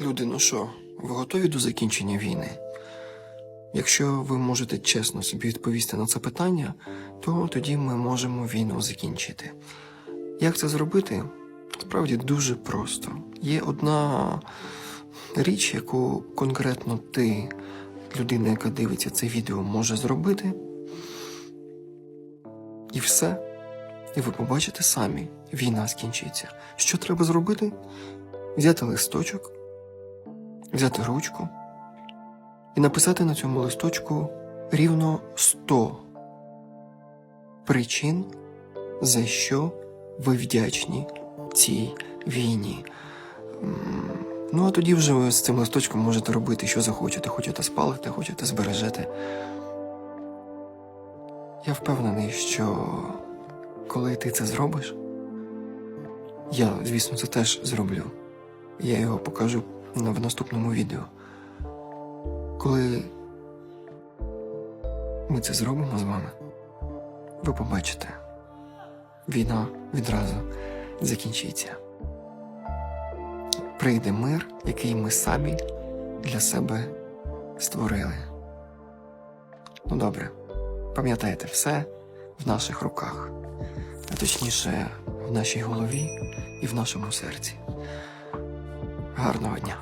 Люди, ну що, ви готові до закінчення війни? Якщо ви можете чесно собі відповісти на це питання, то тоді ми можемо війну закінчити. Як це зробити? Справді дуже просто. Є одна річ, яку конкретно ти, людина, яка дивиться це відео, може зробити. І все. І ви побачите самі, війна скінчиться. Що треба зробити? Взяти листочок, взяти ручку і написати на цьому листочку рівно 100 причин, за що ви вдячні цій війні. Ну, а тоді вже ви з цим листочком можете робити, що захочете. Хочете спалити, хочете збережете. Я впевнений, що коли ти це зробиш, я, звісно, це теж зроблю. Я його покажу в наступному відео. Коли ми це зробимо з вами, ви побачите, війна відразу закінчиться. Прийде мир, який ми самі для себе створили. Ну добре, пам'ятайте, все в наших руках, а точніше, в нашій голові і в нашому серці. Гарного дня!